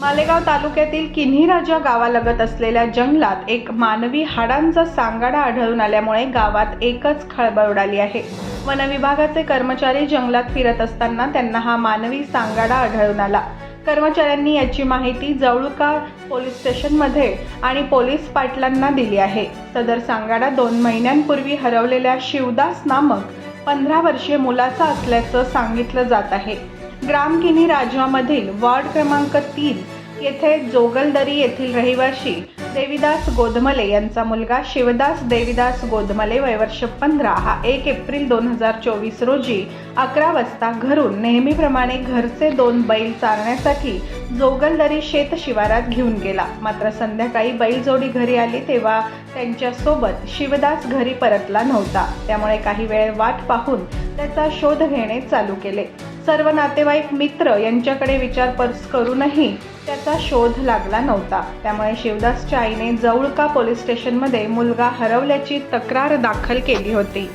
मालेगाव तालुक्यातील किन्हीराजा गावालगत असलेल्या जंगलात एक मानवी हाडांचा सांगाडा आढळून आल्यामुळे गावात एकच खळबळ उडाली आहे. वनविभागाचे कर्मचारी जंगलात फिरत असताना त्यांना हा मानवी सांगाडा आढळून आला. कर्मचाऱ्यांनी याची माहिती जवळका पोलीस स्टेशनमध्ये आणि पोलीस पाटलांना दिली आहे. सदर सांगाडा दोन महिन्यांपूर्वी हरवलेल्या शिवदास नामक पंधरा वर्षीय मुलाचा असल्याचं सांगितलं जात आहे. ग्रामकिनी राजवामधील वार्ड क्रमांक तीन येथे जोगलदरी येथील रहिवाशी देविदास गोधमले यांचा मुलगा शिवदास देविदास गोधमले वयवर्ष पंधरा हा एक एप्रिल दोन हजार चोवीस रोजी अकरा वाजता घरून नेहमीप्रमाणे घरचे दोन बैल चारण्यासाठी जोगलदरी शेत शिवारात घेऊन गेला. मात्र संध्याकाळी बैलजोडी घरी आली तेव्हा त्यांच्यासोबत शिवदास घरी परतला नव्हता. त्यामुळे काही वेळ वाट पाहून त्याचा शोध घेणे चालू केले. सर्व नातेवाईक मित्र यांच्याकडे विचारपरस करूनही त्याचा शोध लागला नव्हता. त्यामुळे शिवदासच्या आईने जवळका पोलीस स्टेशनमध्ये मुलगा हरवल्याची तक्रार दाखल केली होती.